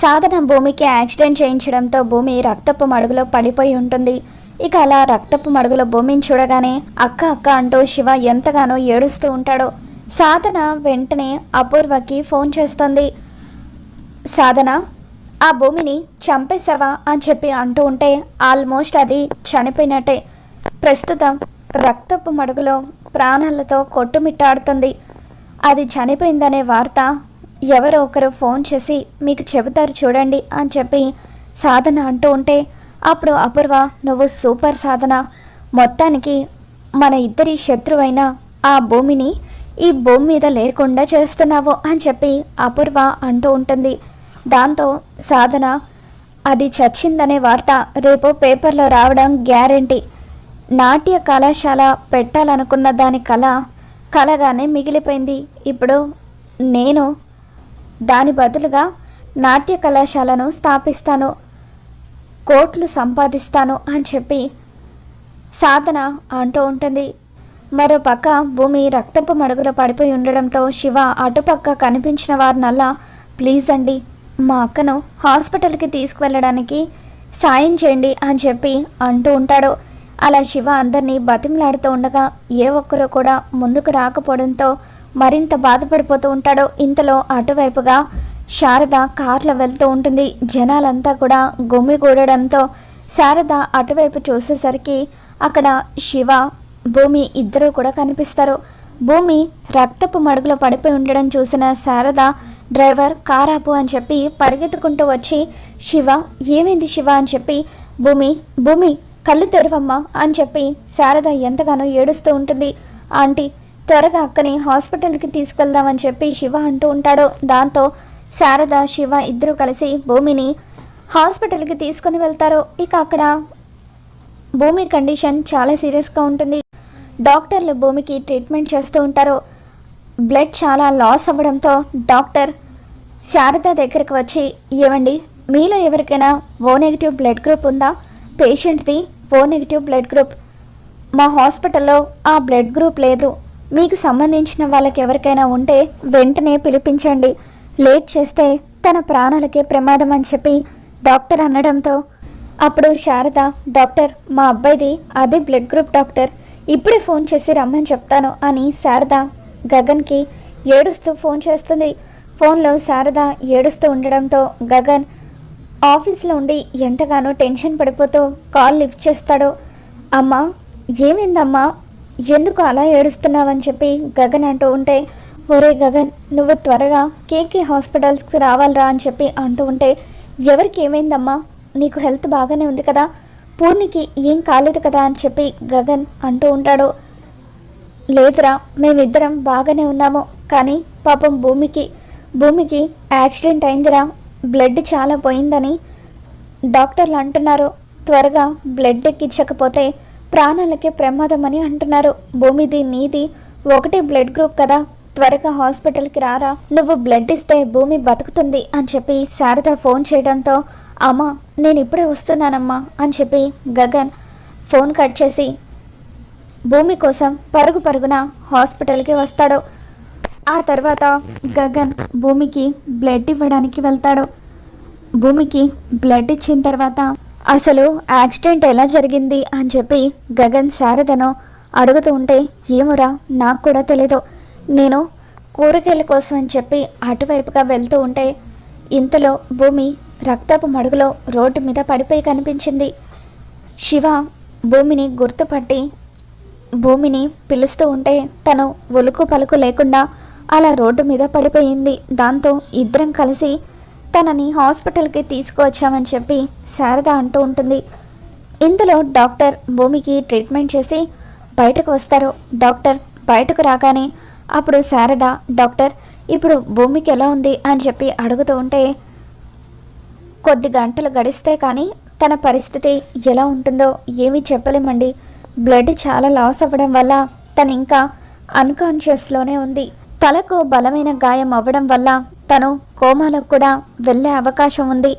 సాధన భూమికి యాక్సిడెంట్ చేయించడంతో భూమి రక్తపు మడుగులో పడిపోయి ఉంటుంది. ఇక అలా రక్తపు మడుగులో భూమిని చూడగానే అక్క అక్క అంటూ శివ ఎంతగానో ఏడుస్తూ ఉంటాడో. సాధన వెంటనే అపూర్వకి ఫోన్ చేస్తుంది. సాధన ఆ భూమిని చంపేశావా అని చెప్పి అంటూ ఉంటే ఆల్మోస్ట్ అది చనిపోయినట్టే. ప్రస్తుతం రక్తపు మడుగులో ప్రాణాలతో కొట్టుమిట్టాడుతుంది. అది చనిపోయిందనే వార్త ఎవరో ఒకరు ఫోన్ చేసి మీకు చెబుతారు చూడండి అని చెప్పి సాధన అంటూ ఉంటే అప్పుడు అపూర్వ నువ్వు సూపర్ సాధన. మొత్తానికి మన ఇద్దరి శత్రువైన ఆ భూమిని ఈ భూమి మీద లేకుండా చేస్తున్నావు అని చెప్పి అపూర్వ అంటూ ఉంటుంది. దాంతో సాధన అది చచ్చిందనే వార్త రేపు పేపర్లో రావడం గ్యారంటీ. నాట్య కళాశాల పెట్టాలనుకున్న దాని కళ కలగానే మిగిలిపోయింది. ఇప్పుడు నేను దాని బదులుగా నాట్య కళాశాలను స్థాపిస్తాను. కోట్లు సంపాదిస్తాను అని చెప్పి సాధన అంటూ ఉంటుంది. మరోపక్క భూమి రక్తపు మడుగులో పడిపోయి ఉండడంతో శివ అటుపక్క కనిపించిన వారినల్లా ప్లీజ్ అండి మా అక్కను హాస్పిటల్కి తీసుకువెళ్ళడానికి సాయం చేయండి అని చెప్పి అంటూ ఉంటాడు. అలా శివ అందరినీ బతిమలాడుతూ ఉండగా ఏ ఒక్కరూ కూడా ముందుకు రాకపోవడంతో మరింత బాధపడిపోతూ ఉంటాడో ఇంతలో అటువైపుగా శారద కార్లో వెళ్తూ ఉంటుంది. జనాలంతా కూడా గుమిగూడడంతో శారద అటువైపు చూసేసరికి అక్కడ శివ భూమి ఇద్దరూ కూడా కనిపిస్తారు. భూమి రక్తపు మడుగులో పడిపోయి ఉండడం చూసిన శారద డ్రైవర్ కారాపు అని చెప్పి పరిగెత్తుకుంటూ వచ్చి శివ ఏమైంది శివ అని చెప్పి భూమి భూమి కళ్ళు తెరవమ్మా అని చెప్పి శారద ఎంతగానో ఏడుస్తూ ఉంటుంది. ఆంటీ త్వరగా అక్కని హాస్పిటల్కి తీసుకెళ్దామని చెప్పి శివ అంటూ ఉంటాడు. దాంతో శారద శివ ఇద్దరు కలిసి భూమిని హాస్పిటల్కి తీసుకుని వెళ్తారు. ఇక అక్కడ భూమి కండిషన్ చాలా సీరియస్గా ఉంటుంది. డాక్టర్లు భూమికి ట్రీట్మెంట్ చేస్తూ ఉంటారు. బ్లడ్ చాలా లాస్ అవ్వడంతో డాక్టర్ శారద దగ్గరికి వచ్చి ఏమండి మీలో ఎవరికైనా ఓ నెగిటివ్ బ్లడ్ గ్రూప్ ఉందా? పేషెంట్ది ఓ నెగిటివ్ బ్లడ్ గ్రూప్. మా హాస్పిటల్లో ఆ బ్లడ్ గ్రూప్ లేదు. మీకు సంబంధించిన వాళ్ళకి ఎవరికైనా ఉంటే వెంటనే పిలిపించండి. లేట్ చేస్తే తన ప్రాణాలకే ప్రమాదం అని చెప్పి డాక్టర్ అనడంతో అప్పుడు శారద డాక్టర్ మా అబ్బాయిది అదే బ్లడ్ గ్రూప్ డాక్టర్ ఇప్పుడే ఫోన్ చేసి రమ్మని చెప్తాను అని శారద గగన్కి ఏడుస్తూ ఫోన్ చేస్తుంది. ఫోన్లో శారద ఏడుస్తూ ఉండడంతో గగన్ ఆఫీస్లో ఉండి ఎంతగానో టెన్షన్ పడిపోతూ కాల్ లిఫ్ట్ చేస్తాడు. అమ్మా ఏమైందమ్మా? ఎందుకు అలా ఏడుస్తున్నావని చెప్పి గగన్ అంటూ ఉంటే ఒరే గగన్ నువ్వు త్వరగా కేకే హాస్పిటల్స్కి రావాలిరా అని చెప్పి అంటూ ఉంటే ఎవరికి ఏమైందమ్మా? నీకు హెల్త్ బాగానే ఉంది కదా? పూర్ణికి ఏం కాలేదు కదా? అని చెప్పి గగన్ అంటూ ఉంటాడు. లేదురా మేమిద్దరం బాగానే ఉన్నాము కానీ పాపం భూమికి భూమికి యాక్సిడెంట్ అయిందిరా. బ్లడ్ చాలా పోయిందని డాక్టర్లు అంటున్నారు. త్వరగా బ్లడ్ ఎక్కించకపోతే ప్రాణాలకే ప్రమాదం అని అంటున్నారు. భూమిది నీది ఒకటే బ్లడ్ గ్రూప్ కదా. త్వరగా హాస్పిటల్కి రారా. నువ్వు బ్లడ్ ఇస్తే భూమి బతుకుతుంది అని చెప్పి శారద ఫోన్ చేయడంతో అమ్మా నేను ఇప్పుడే వస్తున్నానమ్మా అని చెప్పి గగన్ ఫోన్ కట్ చేసి భూమి కోసం పరుగు పరుగున హాస్పిటల్కి వస్తాడు. ఆ తర్వాత గగన్ భూమికి బ్లడ్ ఇవ్వడానికి వెళ్తాడు. భూమికి బ్లడ్ ఇచ్చిన తర్వాత అసలు యాక్సిడెంట్ ఎలా జరిగింది అని చెప్పి గగన్ శారదను అడుగుతూ ఉంటే ఏమురా నాకు కూడా తెలీదు. నేను కూరగాయల కోసం అని చెప్పి అటువైపుగా వెళ్తూ ఉంటే ఇంతలో భూమి రక్తపు మడుగులో రోడ్డు మీద పడిపోయి కనిపించింది. శివ భూమిని గుర్తుపట్టి భూమిని పిలుస్తూ ఉంటే తను ఒలుకు పలుకు లేకుండా అలా రోడ్డు మీద పడిపోయింది. దాంతో ఇద్దరం కలిసి తనని హాస్పిటల్కి తీసుకువచ్చామని చెప్పి శారద అంటూ ఉంటుంది. ఇందులో డాక్టర్ భూమికి ట్రీట్మెంట్ చేసి బయటకు వస్తారు. డాక్టర్ బయటకు రాగానే అప్పుడు శారద డాక్టర్ ఇప్పుడు భూమికి ఎలా ఉంది? అని చెప్పి అడుగుతూ ఉంటే కొద్ది గంటలు గడిస్తే కానీ తన పరిస్థితి ఎలా ఉంటుందో ఏమీ చెప్పలేమండి. బ్లడ్ చాలా లాస్ అవ్వడం వల్ల తను ఇంకా అన్కాన్షియస్లోనే ఉంది. తలకు బలమైన గాయం అవ్వడం వల్ల తను కోమాలకు కూడా వెళ్ళే అవకాశం ఉంది.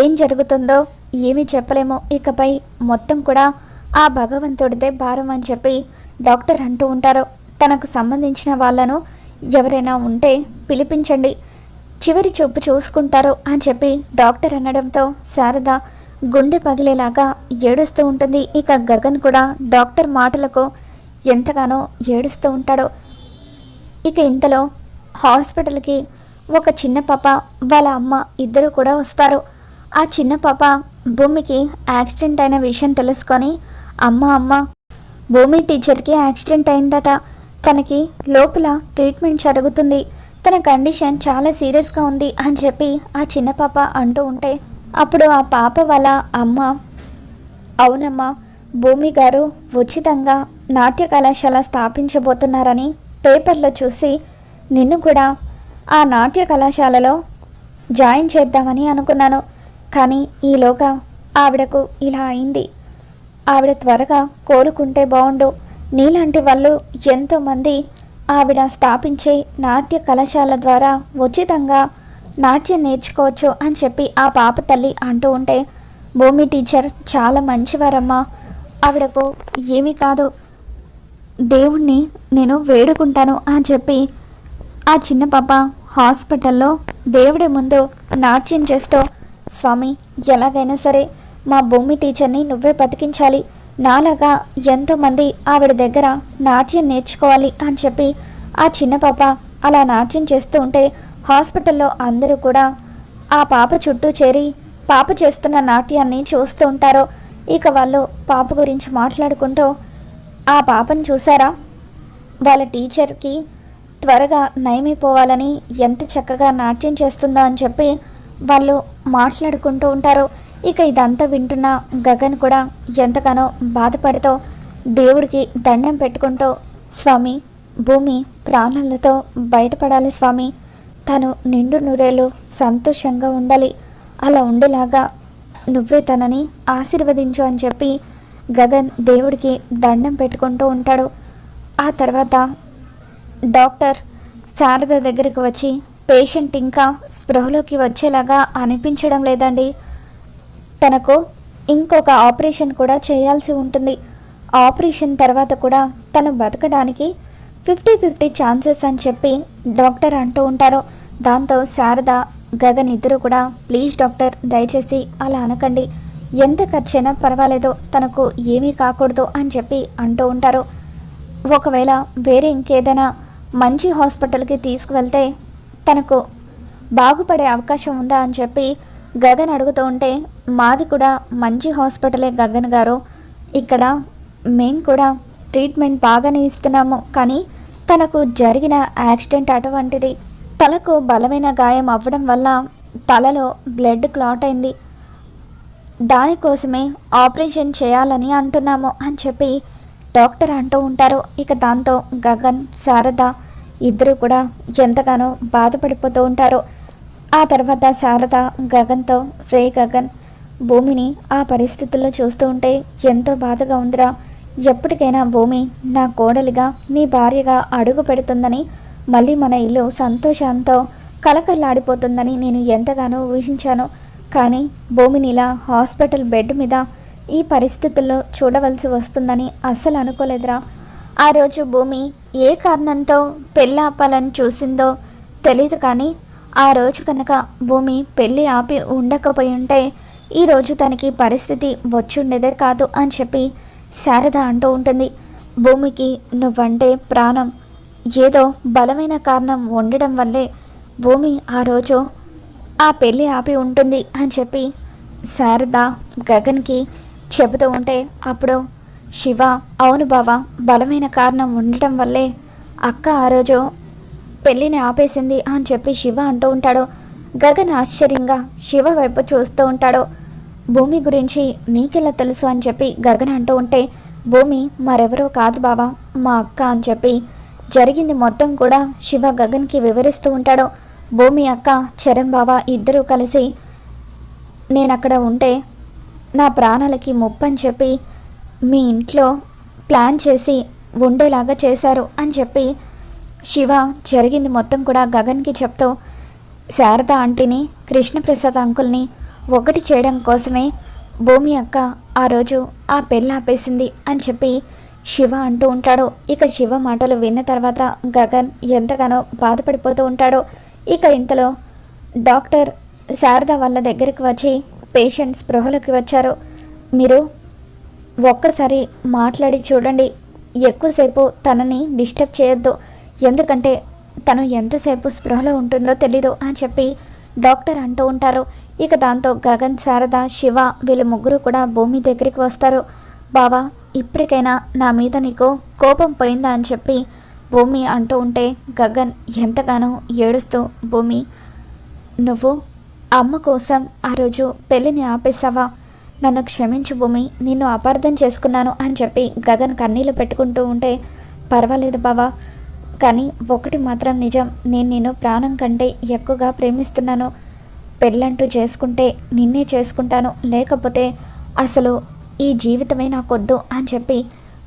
ఏం జరుగుతుందో ఏమీ చెప్పలేము. ఇకపై మొత్తం కూడా ఆ భగవంతుడిదే భారం అని చెప్పి డాక్టర్ అంటూ ఉంటారు. తనకు సంబంధించిన వాళ్ళను ఎవరైనా ఉంటే పిలిపించండి. చివరి చూపు చూసుకుంటారు అని చెప్పి డాక్టర్ అనడంతో శారద గుండె పగిలేలాగా ఏడుస్తూ ఉంటుంది. ఇక గగన్ కూడా డాక్టర్ మాటలకు ఎంతగానో ఏడుస్తూ ఉంటాడు. ఇక ఇంతలో హాస్పిటల్కి ఒక చిన్న పాప వాళ్ళ అమ్మ ఇద్దరు కూడా వస్తారు. ఆ చిన్న పాప భూమికి యాక్సిడెంట్ అయిన విషయం తెలుసుకొని అమ్మ అమ్మ భూమి టీచర్కి యాక్సిడెంట్ అయిందట. తనకి లోపల ట్రీట్మెంట్ జరుగుతుంది. తన కండిషన్ చాలా సీరియస్గా ఉంది అని చెప్పి ఆ చిన్న పాప అంటూ ఉంటే అప్పుడు ఆ పాప వాళ్ళ అమ్మ అవునమ్మా భూమి గారు ఉచితంగా నాట్య కళాశాల స్థాపించబోతున్నారని పేపర్లో చూసి నిన్ను కూడా ఆ నాట్య కళాశాలలో జాయిన్ చేద్దామని అనుకున్నాను. కానీ ఈలోగా ఆవిడకు ఇలా అయింది. ఆవిడ త్వరగా కోలుకుంటే బాగుండు నీలాంటి వాళ్ళు ఎంతోమంది ఆవిడ స్థాపించే నాట్య కళాశాల ద్వారా ఉచితంగా నాట్యం నేర్చుకోవచ్చు అని చెప్పి ఆ పాప తల్లి అంటూ ఉంటే భూమి టీచర్ చాలా మంచివారమ్మా. ఆవిడకు ఏమీ కాదు. దేవుణ్ణి నేను వేడుకుంటాను అని చెప్పి ఆ చిన్న పాప హాస్పిటల్లో దేవుడి ముందు నాట్యం చేస్తూ స్వామి ఎలాగైనా సరే మా భూమి టీచర్ని నువ్వే బతికించాలి. నాలాగా ఎంతోమంది ఆవిడ దగ్గర నాట్యం నేర్చుకోవాలి అని చెప్పి ఆ చిన్న పాప అలా నాట్యం చేస్తూ ఉంటే హాస్పిటల్లో అందరూ కూడా ఆ పాప చుట్టూ చేరి పాప చేస్తున్న నాట్యాన్ని చూస్తూ ఉంటారు. ఇక వాళ్ళు పాప గురించి మాట్లాడుకుంటూ ఆ పాపను చూసారా వాళ్ళ టీచర్కి త్వరగా నయమైపోవాలని ఎంత చక్కగా నాట్యం చేస్తుందో అని చెప్పి వాళ్ళు మాట్లాడుకుంటూ ఉంటారు. ఇక ఇదంతా వింటున్న గగన్ కూడా ఎంతగానో బాధపడుతూ దేవుడికి దండం పెట్టుకుంటూ స్వామి భూమి ప్రాణాలతో బయటపడాలి స్వామి. తను నిండు నూరేళ్ళు సంతోషంగా ఉండాలి. అలా ఉండేలాగా నువ్వే తనని ఆశీర్వదించు అని చెప్పి గగన్ దేవుడికి దండం పెట్టుకుంటూ ఉంటాడు. ఆ తర్వాత డాక్టర్ శారద దగ్గరికి వచ్చి పేషెంట్ ఇంకా స్పృహలోకి వచ్చేలాగా అనిపించడం లేదండి. తనకు ఇంకొక ఆపరేషన్ కూడా చేయాల్సి ఉంటుంది. ఆపరేషన్ తర్వాత కూడా తను బతకడానికి ఫిఫ్టీ ఫిఫ్టీ ఛాన్సెస్ అని చెప్పి డాక్టర్ అంటూ ఉంటారు. దాంతో శారద గగన్ ఇద్దరు కూడా ప్లీజ్ డాక్టర్ దయచేసి అలా అనకండి. ఎంత ఖర్చైనా పర్వాలేదు. తనకు ఏమీ కాకూడదు అని చెప్పి అంటూ ఉంటారు. ఒకవేళ వేరే ఇంకేదైనా మంచి హాస్పిటల్కి తీసుకువెళ్తే తనకు బాగుపడే అవకాశం ఉందా అని చెప్పి గగన్ అడుగుతూ ఉంటే మాది కూడా మంచి హాస్పిటలే గగన్ గారు. ఇక్కడ మేము కూడా ట్రీట్మెంట్ బాగానే ఇస్తున్నాము కానీ తనకు జరిగిన యాక్సిడెంట్ అటువంటిది తలకు బలమైన గాయం అవ్వడం వల్ల తలలో బ్లడ్ క్లాట్ అయింది. దానికోసమే ఆపరేషన్ చేయాలని అంటున్నాము అని చెప్పి డాక్టర్ అంటూ ఉంటారు. ఇక దాంతో గగన్ శారద ఇద్దరు కూడా ఎంతగానో బాధపడిపోతూ ఉంటారు. ఆ తర్వాత శారద గగన్తో రే గగన్ భూమిని ఆ పరిస్థితుల్లో చూస్తూ ఉంటే ఎంతో బాధగా ఉందిరా. ఎప్పటికైనా భూమి నా కోడలిగా నీ భార్యగా అడుగు పెడుతుందని మళ్ళీ మన ఇల్లు సంతోషంతో కలకల్లాడిపోతుందని నేను ఎంతగానో ఊహించాను. కానీ భూమిని ఇలా హాస్పిటల్ బెడ్ మీద ఈ పరిస్థితుల్లో చూడవలసి వస్తుందని అస్సలు అనుకోలేదురా. ఆ రోజు భూమి ఏ కారణంతో పెళ్ళి ఆపాలని చూసిందో తెలియదు కానీ ఆ రోజు కనుక భూమి పెళ్ళి ఆపి ఉండకపోయి ఉంటే ఈరోజు తనకి పరిస్థితి వచ్చుండేదే కాదు అని చెప్పి శారద అంటూ ఉంటుంది. భూమికి నువ్వంటే ప్రాణం. ఏదో బలమైన కారణం ఉండడం వల్లే భూమి ఆ రోజు ఆ పెళ్ళి ఆపి ఉంటుంది అని చెప్పి శారద గగన్కి చెబుతూ ఉంటే అప్పుడు శివ అవును బావా బలమైన కారణం ఉండటం వల్లే అక్క ఆ రోజు పెళ్ళిని ఆపేసింది అని చెప్పి శివ అంటూ ఉంటాడు. గగన్ ఆశ్చర్యంగా శివ వైపు చూస్తూ ఉంటాడు. భూమి గురించి నీకెలా తెలుసు అని చెప్పి గగన్ అంటూ ఉంటే భూమి మరెవరో కాదు బావా మా అక్క అని చెప్పి. జరిగింది మొత్తం కూడా శివ గగన్కి వివరిస్తూ ఉంటాడు. భూమి అక్క చరణ్ బావ ఇద్దరూ కలిసి నేను అక్కడ ఉంటే నా ప్రాణాలకి ముప్పని చెప్పి మీ ఇంట్లో ప్లాన్ చేసి ఉండేలాగా చేశారు అని చెప్పి శివ జరిగింది మొత్తం కూడా గగన్కి చెప్తూ శారద ఆంటీని కృష్ణప్రసాద్ అంకుల్ని ఒకటి చేయడం కోసమే భూమి అక్క ఆ రోజు ఆ పెళ్ళి ఆపేసింది అని చెప్పి శివ అంటూ ఉంటాడు. ఇక శివ మాటలు విన్న తర్వాత గగన్ ఎంతగానో బాధపడిపోతూ ఉంటాడు. ఇక ఇంతలో డాక్టర్ శారద వాళ్ళ దగ్గరికి వచ్చి పేషెంట్ స్పృహలోకి వచ్చారు. మీరు ఒక్కసారి మాట్లాడి చూడండి. ఎక్కువసేపు తనని డిస్టర్బ్ చేయొద్దు. ఎందుకంటే తను ఎంతసేపు స్పృహలో ఉంటుందో తెలీదు అని చెప్పి డాక్టర్ అంటూ ఉంటారు. ఇక దాంతో గగన్ శారద శివ వీళ్ళ ముగ్గురు కూడా భూమి దగ్గరికి వస్తారు. బావా ఇప్పటికైనా నా మీద నీకు కోపం పోయిందా అని చెప్పి భూమి అంటూ ఉంటే గగన్ ఎంతగానో ఏడుస్తూ భూమి నువ్వు అమ్మ కోసం ఆ రోజు పెళ్ళిని ఆపేసావా నన్ను క్షమించు భూమి నిన్ను అపార్థం చేసుకున్నాను అని చెప్పి గగన్ కన్నీళ్ళు పెట్టుకుంటూ ఉంటే పర్వాలేదు బావా. కానీ ఒకటి మాత్రం నిజం నేను నేను ప్రాణం కంటే ఎక్కువగా ప్రేమిస్తున్నాను. పెళ్ళంటూ చేసుకుంటే నిన్నే చేసుకుంటాను లేకపోతే అసలు ఈ జీవితమే నాకొద్దు అని చెప్పి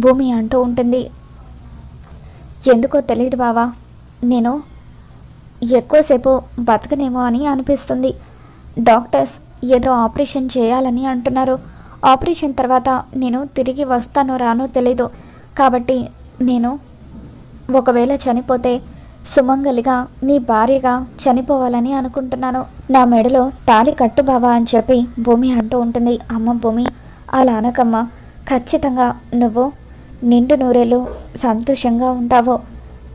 భూమి అంటూ ఉంటుంది. ఎందుకో తెలియదు బావా. నేను ఎక్కువసేపు బతకనేమో అని అనిపిస్తుంది. డాక్టర్స్ ఏదో ఆపరేషన్ చేయాలని అంటున్నారు. ఆపరేషన్ తర్వాత నేను తిరిగి వస్తానో రానో తెలీదు. కాబట్టి నేను ఒకవేళ చనిపోతే సుమంగలిగా నీ భార్యగా చనిపోవాలని అనుకుంటున్నాను. నా మెడలో తాళి కట్టు బావా అని చెప్పి భూమి అంటూ ఉంటుంది. అమ్మ భూమి అలా అనకమ్మ. ఖచ్చితంగా నువ్వు నిండు నూరేళ్ళు సంతోషంగా ఉంటావు.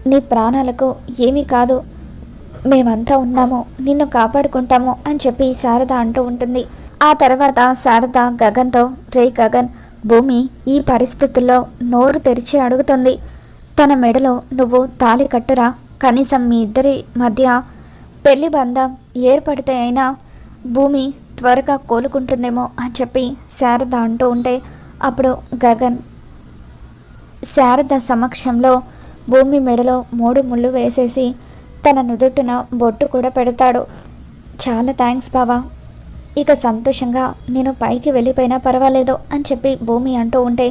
నీ ప్రాణాలకు ఏమీ కాదు. మేమంతా ఉన్నాము నిన్ను కాపాడుకుంటాము అని చెప్పి శారద అంటూ ఉంటుంది. ఆ తర్వాత శారద గగన్తో రే గగన్ భూమి ఈ పరిస్థితుల్లో నోరు తెరిచి అడుగుతుంది. తన మెడలో నువ్వు తాళి కట్టురా కనీసం మీ ఇద్దరి మధ్య పెళ్ళి బంధం ఏర్పడితే అయినా భూమి త్వరగా కోలుకుంటుందేమో అని చెప్పి శారద అంటూ ఉంటే అప్పుడు గగన్ శారద సమక్షంలో భూమి మెడలో మూడు ముళ్ళు వేసేసి తన నుదుటిన బొట్టు కూడా పెడతాడు. చాలా థ్యాంక్స్ బావా. ఇక సంతోషంగా నేను పైకి వెళ్ళిపోయినా పర్వాలేదు అని చెప్పి భూమి అంటూ ఉంటే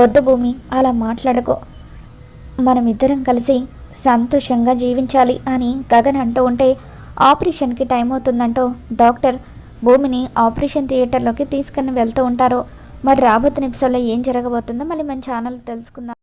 వద్దు భూమి అలా మాట్లాడకు. మనమిద్దరం కలిసి సంతోషంగా జీవించాలి అని గగన్ అంటూ ఉంటే ఆపరేషన్కి టైం అవుతుందంటూ డాక్టర్ భూమిని ఆపరేషన్ థియేటర్లోకి తీసుకుని వెళ్తూ ఉంటారు. మరి రాబోతున్న ఎపిసోడ్లో ఏం జరగబోతుందో మళ్ళీ మన ఛానల్ తెలుసుకుందాం.